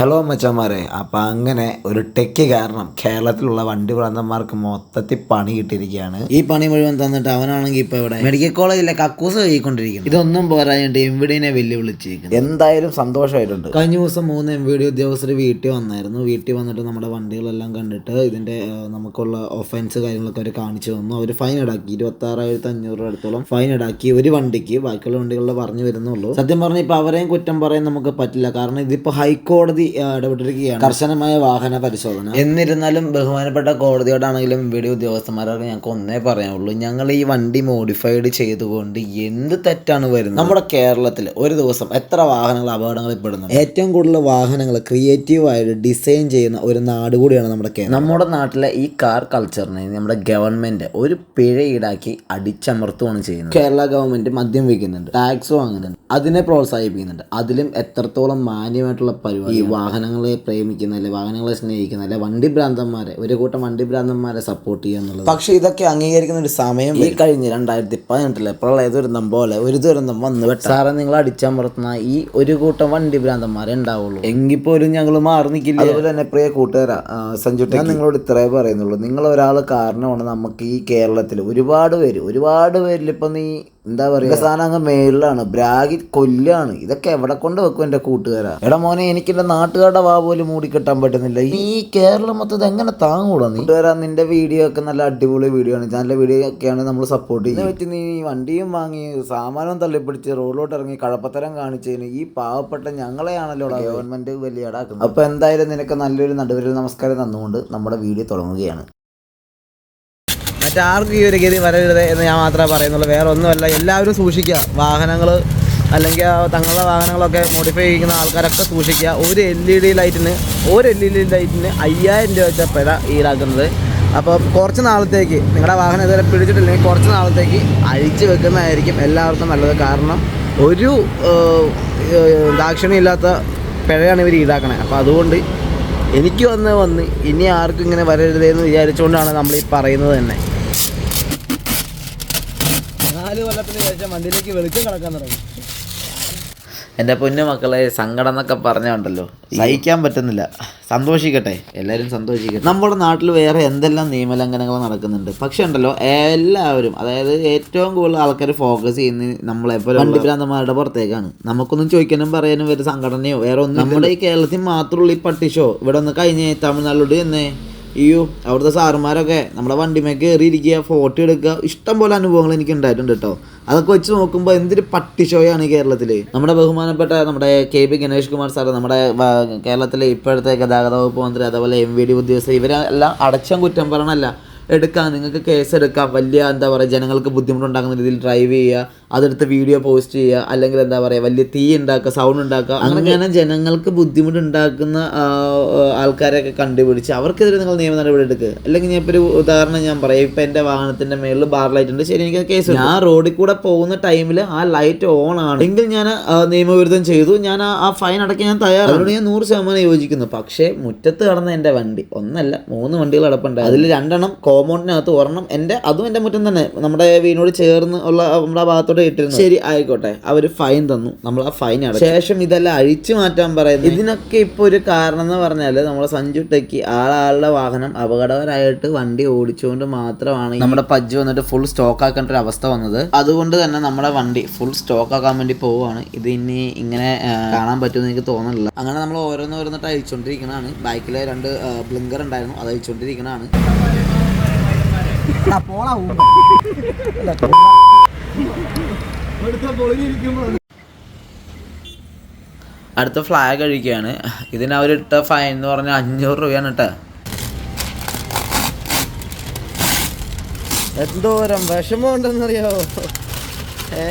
Hello മച്ചന്മാരെ അപ്പം അങ്ങനെ ഒരു ടെക്ക് കാരണം കേരളത്തിലുള്ള വണ്ടി ഭ്രാന്തന്മാർക്ക് മൊത്തത്തിൽ പണി കിട്ടിയിരിക്കുകയാണ്. ഈ പണി മുഴുവൻ തന്നിട്ട് അവനാണെങ്കിൽ ഇപ്പോൾ ഇവിടെ മെഡിക്കൽ കോളേജിലെ കക്കൂസ് കഴിക്കൊണ്ടിരിക്കുന്നു ഇതൊന്നും പോരാഞ്ഞിട്ട് എം വിഡിനെ വെല്ലുവിളിച്ചിരിക്കുന്നു. എന്തായാലും സന്തോഷമായിട്ടുണ്ട്. കഴിഞ്ഞ ദിവസം മൂന്ന് എം വി ഡി ഉദ്യോഗസ്ഥർ വീട്ടിൽ വന്നായിരുന്നു. വീട്ടിൽ വന്നിട്ട് നമ്മുടെ വണ്ടികളെല്ലാം കണ്ടിട്ട് ഇതിന്റെ നമുക്കുള്ള ഒഫൻസ് കാര്യങ്ങളൊക്കെ അവർ കാണിച്ചു തന്നു. അവർ ഫൈൻ ഇടാക്കി. ഇരുപത്തി ആറായിരത്തി അഞ്ഞൂറ് രൂപ അടുത്തോളം ഫൈൻ ഇടാക്കി. ഒരു വണ്ടിക്ക് ബാക്കിയുള്ള വണ്ടികളിൽ പറഞ്ഞു വരുന്നുള്ളൂ. സത്യം പറഞ്ഞാൽ ഇപ്പോൾ അവരെയും കുറ്റം പറയാൻ നമുക്ക് പറ്റില്ല. കാരണം ഇതിപ്പോൾ ഹൈക്കോടതി ഇടപെട്ടിരിക്കുകയാണ്. കർശനമായ വാഹന പരിശോധന. എന്നിരുന്നാലും ബഹുമാനപ്പെട്ട കോടതിയോടാണെങ്കിലും വീഡിയോ ഉദ്യോഗസ്ഥന്മാരോട് ഞങ്ങൾക്ക് ഒന്നേ പറയാനുള്ളൂ. ഞങ്ങൾ ഈ വണ്ടി മോഡിഫൈഡ് ചെയ്തുകൊണ്ട് എന്ത് തെറ്റാണ് വരുന്നത്? നമ്മുടെ കേരളത്തിൽ ഒരു ദിവസം എത്ര വാഹനങ്ങൾ അപകടങ്ങൾ പെടുന്നു ഏറ്റവും കൂടുതൽ വാഹനങ്ങൾ ക്രിയേറ്റീവായിട്ട് ഡിസൈൻ ചെയ്യുന്ന ഒരു നാട് കൂടിയാണ് നമ്മുടെ കേരളം. നമ്മുടെ നാട്ടിലെ ഈ കാർ കൾച്ചറിനെ നമ്മുടെ ഗവൺമെന്റ് ഒരു പിഴ ഈടാക്കി അടിച്ചമർത്തുകയാണ് ചെയ്യുന്നത്. കേരള ഗവൺമെന്റ് മദ്യം വിൽക്കുന്നുണ്ട് ടാക്സ് വാങ്ങുന്നുണ്ട് അതിനെ പ്രോത്സാഹിപ്പിക്കുന്നുണ്ട്. അതിലും എത്രത്തോളം മാന്യമായിട്ടുള്ള പരിപാടി വാഹനങ്ങളെ പ്രേമിക്കുന്ന അല്ലെ വാഹനങ്ങളെ സ്നേഹിക്കുന്ന അല്ലെ വണ്ടി ഭ്രാന്തന്മാരെ ഒരു കൂട്ടം വണ്ടി ഭ്രാന്തന്മാരെ സപ്പോർട്ട് ചെയ്യുക എന്നുള്ളത്. പക്ഷേ ഇതൊക്കെ അംഗീകരിക്കുന്ന ഒരു സമയം ഈ കഴിഞ്ഞ് രണ്ടായിരത്തി പതിനെട്ടിലെ പ്രളയ ദുരന്തം പോലെ ഒരു ദുരന്തം വന്നു വെട്ട സാറേ നിങ്ങൾ അടിച്ചമർത്തുന്ന ഈ ഒരു കൂട്ടം വണ്ടി ഭ്രാന്തന്മാരെ ഉണ്ടാവുള്ളൂ. എങ്കിൽ പോലും ഞങ്ങൾ മാറി നിൽക്കില്ല. അതുപോലെ തന്നെ പ്രിയ കൂട്ടുകാരാ സഞ്ജു ഞാൻ നിങ്ങളോട് ഇത്രേ പറയുന്നുള്ളൂ. നിങ്ങൾ ഒരാൾ കാരണമാണ് നമുക്ക് ഈ കേരളത്തിൽ ഒരുപാട് പേര് ഒരുപാട് പേരിൽ ഇപ്പം നീ എന്താ പറയുക സാധനം അങ്ങ് മേളിലാണ്. ബ്രാഗി കൊല്ലാണ്. ഇതൊക്കെ എവിടെ കൊണ്ട് വെക്കും എന്റെ കൂട്ടുകാരാ? എടാ മോനെ എനിക്ക് എന്റെ നാട്ടുകാരുടെ വാ പോലും മൂടിക്കെട്ടാൻ പറ്റുന്നില്ല. ഈ കേരളം മൊത്തം എങ്ങനെ താങ്ങൂടാ നീ? കൂട്ടുകാരാ നിന്റെ വീഡിയോ ഒക്കെ നല്ല അടിപൊളി വീഡിയോ ആണ്. നല്ല വീഡിയോ ഒക്കെയാണ് നമ്മൾ സപ്പോർട്ട് ചെയ്യുന്നത് പറ്റി നീ വണ്ടിയും വാങ്ങി സാമാനവും തള്ളിപ്പിടിച്ച് റോഡിലോട്ട് ഇറങ്ങി കഴപ്പത്തരം കാണിച്ചതിന് ഈ പാവപ്പെട്ട ഞങ്ങളെയാണല്ലോ ഗവൺമെന്റ് വലിയ അപ്പൊ എന്തായാലും നിനക്ക് നല്ലൊരു നടുവരിൽ നമസ്കാരം തന്നുകൊണ്ട് നമ്മുടെ വീഡിയോ തുടങ്ങുകയാണ്. മറ്റാർക്കും ഈ ഒരു ഗതി വരരുത് എന്ന് ഞാൻ മാത്രമേ പറയുന്നുള്ളൂ. വേറെ ഒന്നുമല്ല എല്ലാവരും സൂക്ഷിക്കുക. വാഹനങ്ങൾ അല്ലെങ്കിൽ തങ്ങളുടെ വാഹനങ്ങളൊക്കെ മോഡിഫൈ ചെയ്യുന്ന ആൾക്കാരൊക്കെ സൂക്ഷിക്കുക. ഒരു എൽ ഇ ഡി ലൈറ്റിന് ഒരു എൽ ഇ ഡി ലൈറ്റിന് അയ്യായിരം രൂപ വെച്ച പിഴ ഈടാക്കുന്നത്. അപ്പോൾ കുറച്ച് നാളത്തേക്ക് നിങ്ങളുടെ വാഹനം ഇതുവരെ പിടിച്ചിട്ടില്ലെങ്കിൽ കുറച്ച് നാളത്തേക്ക് അഴിച്ചു വെക്കുന്നതായിരിക്കും എല്ലാവർക്കും നല്ലത്. കാരണം ഒരു ദാക്ഷിണ്യമില്ലാത്ത പിഴയാണ് ഇവർ ഈടാക്കണേ. അപ്പോൾ അതുകൊണ്ട് എനിക്ക് വന്ന് വന്ന് ഇനി ആർക്കും ഇങ്ങനെ വരരുതെന്ന് വിചാരിച്ചുകൊണ്ടാണ് നമ്മൾ ഈ പറയുന്നത് തന്നെ. നാല് കൊല്ലത്തിന് ശേഷം വണ്ടിയിലേക്ക് വെളിച്ചം കിടക്കാൻ തുടങ്ങി. എന്റെ പൊന്നു മക്കളെ സങ്കടം എന്നൊക്കെ പറഞ്ഞുണ്ടല്ലോ സഹിക്കാൻ പറ്റുന്നില്ല. സന്തോഷിക്കട്ടെ. എല്ലാവരും സന്തോഷിക്കട്ടെ. നമ്മുടെ നാട്ടിൽ വേറെ എന്തെല്ലാം നിയമലംഘനങ്ങൾ നടക്കുന്നുണ്ട്? പക്ഷെ ഉണ്ടല്ലോ എല്ലാവരും അതായത് ഏറ്റവും കൂടുതൽ ആൾക്കാർ ഫോക്കസ് ചെയ്യുന്ന നമ്മളെപ്പോലെ വണ്ടിഭ്രാന്തന്മാരുടെ പുറത്തേക്കാണ്. നമുക്കൊന്നും ചോദിക്കാനും പറയാനും ഒരു സംഘടനയോ വേറെ ഒന്നും നമ്മുടെ ഈ കേരളത്തിൽ മാത്രമുള്ള ഈ പട്ടിഷോ ഇവിടെ ഒന്ന് കഴിഞ്ഞ് തമിഴ്നാട്ടിലോട്ട് ചെന്നേ. അയ്യോ അവിടുത്തെ സാറുമാരൊക്കെ നമ്മുടെ വണ്ടിമേ കയറിയിരിക്കുക ഫോട്ടോ എടുക്കുക ഇഷ്ടം പോലെ അനുഭവങ്ങൾ എനിക്ക് ഉണ്ടായിട്ടുണ്ട് കേട്ടോ. അതൊക്കെ വെച്ച് നോക്കുമ്പോൾ എന്തൊരു പട്ടിഷോയാണ് കേരളത്തിൽ നമ്മുടെ ബഹുമാനപ്പെട്ട നമ്മുടെ K P Ganesh Kumar sir നമ്മുടെ കേരളത്തിലെ ഇപ്പോഴത്തെ ഗതാഗത വകുപ്പ് മന്ത്രി അതേപോലെ എം വി ഡി ഉദ്യോഗസ്ഥർ ഇവരെല്ലാം അടച്ചം കുറ്റം പറയണല്ല എടുക്കാം നിങ്ങൾക്ക് കേസ് എടുക്കാം വലിയ എന്താ പറയുക ജനങ്ങൾക്ക് ബുദ്ധിമുട്ടുണ്ടാക്കുന്ന രീതിയിൽ ഡ്രൈവ് ചെയ്യുക അതെടുത്ത് വീഡിയോ പോസ്റ്റ് ചെയ്യുക അല്ലെങ്കിൽ എന്താ പറയുക വലിയ തീ ഉണ്ടാക്കുക സൗണ്ട് ഉണ്ടാക്കുക അങ്ങനെ ജനങ്ങൾക്ക് ബുദ്ധിമുട്ടുണ്ടാക്കുന്ന ആൾക്കാരെയൊക്കെ കണ്ടുപിടിച്ച് അവർക്കെതിരെ നിങ്ങൾ നിയമ നടപടി എടുക്കുക അല്ലെങ്കിൽ ഞാൻ ഇപ്പോൾ ഒരു ഉദാഹരണം ഞാൻ പറയാം. ഇപ്പം എന്റെ വാഹനത്തിന്റെ മേളിൽ ബാർ ലൈറ്റ് ഉണ്ട്. ശരി എനിക്ക് കേസ് ഞാൻ റോഡിൽ കൂടെ പോകുന്ന ടൈമിൽ ആ ലൈറ്റ് ഓൺ ആണ്. എങ്കിൽ ഞാൻ നിയമവിരുദ്ധം ചെയ്തു. ഞാൻ ആ- ഫൈൻ അടയ്ക്കാൻ ഞാൻ തയ്യാറാണ്. അതുകൊണ്ട് ഞാൻ നൂറ് ശതമാനം യോജിക്കുന്നു. പക്ഷേ മുറ്റത്ത് കടന്ന എന്റെ വണ്ടി ഒന്നല്ല മൂന്ന് വണ്ടികൾ അടപ്പുണ്ട് അതിൽ രണ്ടെണ്ണം കോമ്പൗണ്ടിനകത്ത് ഒരെണ്ണം എന്റെ അതും എന്റെ മുറ്റം തന്നെ. നമ്മുടെ വീടിനോട് ചേർന്ന് ഉള്ള നമ്മുടെ ആ ഭാഗത്തോട്ട് ഇട്ടിരുന്നു ശരി ആയിക്കോട്ടെ. അവർ ഫൈൻ തന്നു. നമ്മൾ ആ ഫൈൻ അടച്ചു. ശേഷം ഇതെല്ലാം അഴിച്ചു മാറ്റാൻ പറയുന്നത് ഇതിനൊക്കെ ഇപ്പോൾ ഒരു കാരണം എന്ന് പറഞ്ഞാൽ നമ്മുടെ സഞ്ജു ടെക്കി ആളാളുടെ വാഹനം അപകടകരമായിട്ട് വണ്ടി ഓടിച്ചുകൊണ്ട് മാത്രമാണ് നമ്മുടെ പജ്ജ് വന്നിട്ട് ഫുൾ സ്റ്റോക്ക് ആക്കേണ്ട ഒരു അവസ്ഥ വന്നത്. അതുകൊണ്ട് തന്നെ നമ്മുടെ വണ്ടി ഫുൾ സ്റ്റോക്ക് ആക്കാൻ വേണ്ടി പോവുകയാണ്. ഇത് ഇനി ഇങ്ങനെ കാണാൻ പറ്റുമെന്ന് എനിക്ക് തോന്നുന്നില്ല. അങ്ങനെ നമ്മൾ ഓരോന്നോരോന്നിട്ട് അഴിച്ചുകൊണ്ടിരിക്കണതാണ്. ബാക്കിലെ രണ്ട് ബ്ലിങ്കർ ഉണ്ടായിരുന്നു. അത് അഴിച്ചുകൊണ്ടിരിക്കുന്നതാണ് പോളാ അടുത്ത ഫ്ലാഗ് അഴിക്കുകയാണ് ഇതിന് അവരിട്ട ഫൈൻ എന്ന് പറഞ്ഞാൽ അഞ്ഞൂറ് രൂപയാണ് കേട്ടോ. എന്തോരം വിഷമം ഉണ്ടെന്നറിയാവോ ഏ?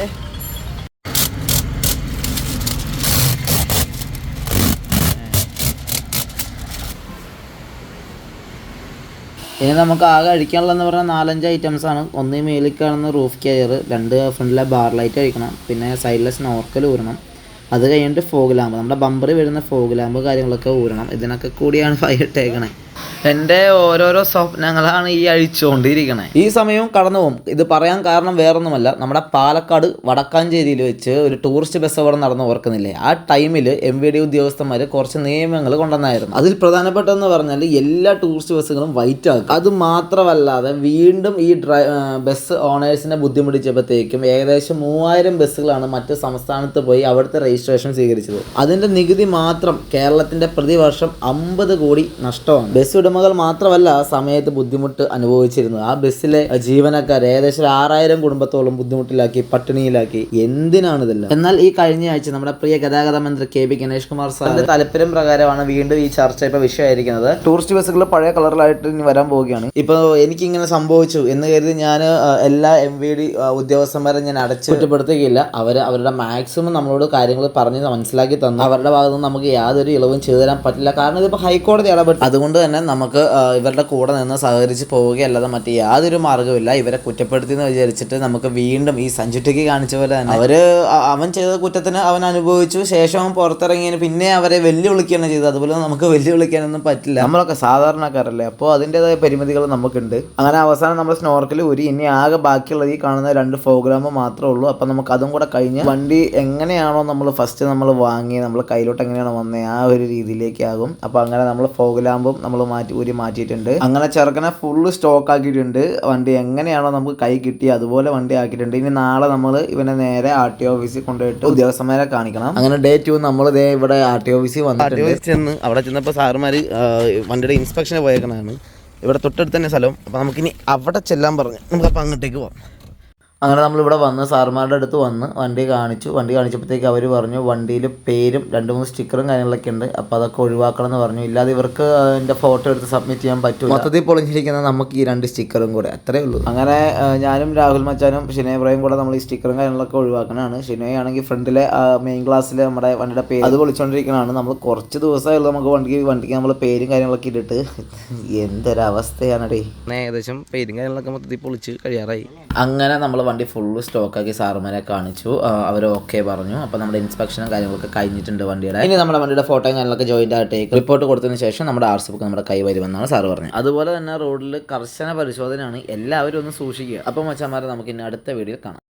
ഇനി നമുക്ക് ആകെ അഴിക്കാനുള്ളതെന്ന് പറഞ്ഞാൽ നാലഞ്ച് ഐറ്റംസ് ആണ്. ഒന്ന് മേലിൽ കാണുന്ന റൂഫ് കെയർ രണ്ട് ഫ്രണ്ടിലെ ബാർ ലൈറ്റ് അഴിക്കണം പിന്നെ സൈഡിലെ സ്നോർക്കൽ ഊരണം. അത് കഴിഞ്ഞിട്ട് ഫോഗ് ലാമ്പ് നമ്മുടെ ബമ്പർ വരുന്ന ഫോഗ് ലാമ്പ് കാര്യങ്ങളൊക്കെ ഊരണം. ഇതിനൊക്കെ കൂടിയാണ് ഫയർ ഇട്ടേക്കണേ. എന്റെ ഓരോരോ സ്വപ്നങ്ങളാണ് ഈ അഴിച്ചുകൊണ്ടിരിക്കണേ. ഈ സമയവും കടന്നു പോകും ഇത് പറയാൻ കാരണം വേറൊന്നുമല്ല. നമ്മുടെ പാലക്കാട് വടക്കാഞ്ചേരിയിൽ വെച്ച് ഒരു ടൂറിസ്റ്റ് ബസ് അവിടെ നടന്ന് ഓർക്കുന്നില്ലേ? ആ ടൈമിൽ എം വി ഡി ഉദ്യോഗസ്ഥന്മാർ കുറച്ച് നിയമങ്ങൾ കൊണ്ടുവന്നായിരുന്നു. അതിൽ പ്രധാനപ്പെട്ടതെന്ന് പറഞ്ഞാൽ എല്ലാ ടൂറിസ്റ്റ് ബസ്സുകളും വൈറ്റ് ആക്കും അത് മാത്രമല്ലാതെ വീണ്ടും ഈ ഡ്രൈ ബസ് ഓണേഴ്സിനെ ബുദ്ധിമുട്ടിച്ചപ്പോഴത്തേക്കും ഏകദേശം മൂവായിരം ബസ്സുകളാണ് മറ്റ് സംസ്ഥാനത്ത് പോയി അവിടുത്തെ രജിസ്ട്രേഷൻ സ്വീകരിച്ചത്. അതിന്റെ നികുതി മാത്രം കേരളത്തിന്റെ പ്രതിവർഷം അമ്പത് കോടി നഷ്ടമാണ്. ബസ് ഉടമകൾ മാത്രമല്ല സമയത്ത് ബുദ്ധിമുട്ട് അനുഭവിച്ചിരുന്നത്. ആ ബസ്സിലെ ജീവനക്കാർ ഏകദേശം ആറായിരം കുടുംബത്തോളം ബുദ്ധിമുട്ടിലാക്കി പട്ടിണിയിലാക്കി. എന്തിനാണ് ഇതെല്ലാം? എന്നാൽ ഈ കഴിഞ്ഞ ആഴ്ച നമ്മുടെ പ്രിയ ഗതാഗത മന്ത്രി കെ പി ഗണേഷ് കുമാർ സാറിന്റെ താല്പര്യം പ്രകാരമാണ് വീണ്ടും ഈ ചർച്ച ഇപ്പൊ വിഷയമായിരിക്കുന്നത്. ടൂറിസ്റ്റ് ബസ്സുകൾ പഴയ കളറിലായിട്ട് ഇനി വരാൻ പോവുകയാണ്. ഇപ്പൊ എനിക്കിങ്ങനെ സംഭവിച്ചു എന്ന് കരുതി ഞാൻ എല്ലാ എം വി ഡി ഉദ്യോഗസ്ഥന്മാരെ ഞാൻ അടച്ച് കുറ്റപ്പെടുത്തുകയില്ല. അവർ അവരുടെ മാക്സിമം നമ്മളോട് കാര്യങ്ങൾ പറഞ്ഞ് മനസ്സിലാക്കി തന്നു. അവരുടെ ഭാഗത്ത് നമുക്ക് യാതൊരു ഇളവും ചെയ്തു തരാൻ പറ്റില്ല. കാരണം ഇതിപ്പോൾ ഹൈക്കോടതി ഇടപെട്ടു. അതുകൊണ്ട് തന്നെ നമുക്ക് ഇവരുടെ കൂടെ നിന്ന് സഹകരിച്ച് പോവുകയല്ലാതെ മറ്റു യാതൊരു മാർഗമില്ല ഇവരെ കുറ്റപ്പെടുത്തി എന്ന് വിചാരിച്ചിട്ട് നമുക്ക് വീണ്ടും ഈ സഞ്ജുട്ടിക്ക് കാണിച്ച പോലെ തന്നെ അവർ അവൻ ചെയ്ത കുറ്റത്തിന് അവൻ അനുഭവിച്ചു. ശേഷം പുറത്തിറങ്ങിയതിന് പിന്നെ അവരെ വെല്ലുവിളിക്കുകയാണ് ചെയ്തത്. അതുപോലെ നമുക്ക് വെല്ലുവിളിക്കാനൊന്നും പറ്റില്ല. നമ്മളൊക്കെ സാധാരണക്കാരല്ലേ? അപ്പോൾ അതിന്റെതായ പരിമിതികൾ നമുക്കുണ്ട്. അങ്ങനെ അവസാനം നമ്മൾ സ്നോർക്കിൽ ഒരു ഇനി ആകെ ബാക്കിയുള്ള ഈ കാണുന്ന രണ്ട് പ്രോഗ്രാം മാത്രമേ ഉള്ളൂ. അപ്പം നമുക്ക് അതും കൂടെ കഴിഞ്ഞ് വണ്ടി എങ്ങനെയാണോ നമ്മൾ ഫസ്റ്റ് നമ്മൾ വാങ്ങി നമ്മൾ കയ്യിലോട്ട് എങ്ങനെയാണോ വന്നത് ആ ഒരു രീതിയിലേക്കാകും. അപ്പോൾ അങ്ങനെ നമ്മൾ ഫോഗ്ലാമ്പും നമ്മൾ മാറ്റി ഊരി മാറ്റിയിട്ടുണ്ട്. അങ്ങനെ ചെറുക്കനെ ഫുള്ള് സ്റ്റോക്ക് ആക്കിയിട്ടുണ്ട്. വണ്ടി എങ്ങനെയാണോ നമുക്ക് കൈ കിട്ടി അതുപോലെ വണ്ടി ആക്കിയിട്ടുണ്ട്. ഇനി നാളെ നമ്മൾ ഇവനെ നേരെ ആർ ടി ഓഫീസിൽ കൊണ്ടുപോയിട്ട് ഉദ്യോഗസ്ഥന്മാരെ കാണിക്കണം. അങ്ങനെ ഡേ ടു നമ്മൾ ഇതേ ഇവിടെ ആർ ടി ഓഫീസിൽ വന്നിട്ടുണ്ട്. ചെന്ന് അവിടെ ചെന്നപ്പോൾ സാറുമാർ വണ്ടിയുടെ ഇൻസ്പെക്ഷന് പോയേക്കണതാണ്. ഇവിടെ തൊട്ടടുത്ത് തന്നെ സ്ഥലം. അപ്പോൾ നമുക്കിനി അവിടെ ചെല്ലാൻ പറഞ്ഞു. നമുക്കപ്പോൾ അങ്ങോട്ടേക്ക് പോവാം. അങ്ങനെ നമ്മളിവിടെ വന്ന് സാറുമാരുടെ അടുത്ത് വന്ന് വണ്ടി കാണിച്ചു. വണ്ടി കാണിച്ചപ്പോഴത്തേക്ക് അവർ പറഞ്ഞു വണ്ടിയിൽ പേരും രണ്ട് മൂന്ന് സ്റ്റിക്കറും കാര്യങ്ങളൊക്കെ ഉണ്ട്. അപ്പോൾ അതൊക്കെ ഒഴിവാക്കണം എന്ന് പറഞ്ഞു. ഇല്ലാതെ ഇവർക്ക് അതിന്റെ ഫോട്ടോ എടുത്ത് സബ്മിറ്റ് ചെയ്യാൻ പറ്റും മൊത്തത്തിൽ പൊളിഞ്ഞിരിക്കുന്ന നമുക്ക് ഈ രണ്ട് സ്റ്റിക്കറും കൂടെ അത്രേ ഉള്ളൂ. അങ്ങനെ ഞാനും രാഹുൽ മച്ചാനും ഷിനേബ്രയും കൂടെ നമ്മൾ ഈ സ്റ്റിക്കറും കാര്യങ്ങളൊക്കെ ഒഴിവാക്കണതാണ് ആണെങ്കിൽ ഫ്രണ്ടിലെ മെയിൻ ക്ലാസ്സിൽ നമ്മുടെ വണ്ടിയുടെ പേര് അത് പൊളിച്ചുകൊണ്ടിരിക്കണതാണ് നമ്മൾ കുറച്ച് ദിവസമായുള്ളൂ നമുക്ക് വണ്ടിക്ക് വണ്ടിക്ക് നമ്മൾ പേരും കാര്യങ്ങളൊക്കെ ഇട്ടിട്ട്. എന്തൊരവസ്ഥയാണടേ. ഏകദേശം പേരും കാര്യങ്ങളൊക്കെ മൊത്തത്തിൽ പൊളിച്ച് കഴിയാറായി. അങ്ങനെ നമ്മൾ വണ്ടി ഫുള്ള് സ്റ്റോക്കാക്കി സാറുമാരെ കാണിച്ചു. അവർ ഓക്കെ പറഞ്ഞു. അപ്പോൾ നമ്മുടെ ഇൻസ്പെക്ഷനും കാര്യങ്ങളൊക്കെ കഴിഞ്ഞിട്ടുണ്ട് വണ്ടിയുടെ. ഇനി നമ്മുടെ വണ്ടിയുടെ ഫോട്ടോയും കാര്യങ്ങളൊക്കെ ജോയിന്റ് ആയിട്ടേക്ക് റിപ്പോർട്ട് കൊടുത്തതിന് ശേഷം നമ്മുടെ ആർ സി ബുക്ക് നമ്മുടെ കൈ വരുമെന്നാണ് സാറ് പറഞ്ഞത്. അതുപോലെ തന്നെ റോഡിൽ കർശന പരിശോധനയാണ്. എല്ലാവരും ഒന്ന് സൂക്ഷിക്കുക. അപ്പോൾ മച്ചന്മാരെ നമുക്ക് ഇനി അടുത്ത വീഡിയോയിൽ കാണാം.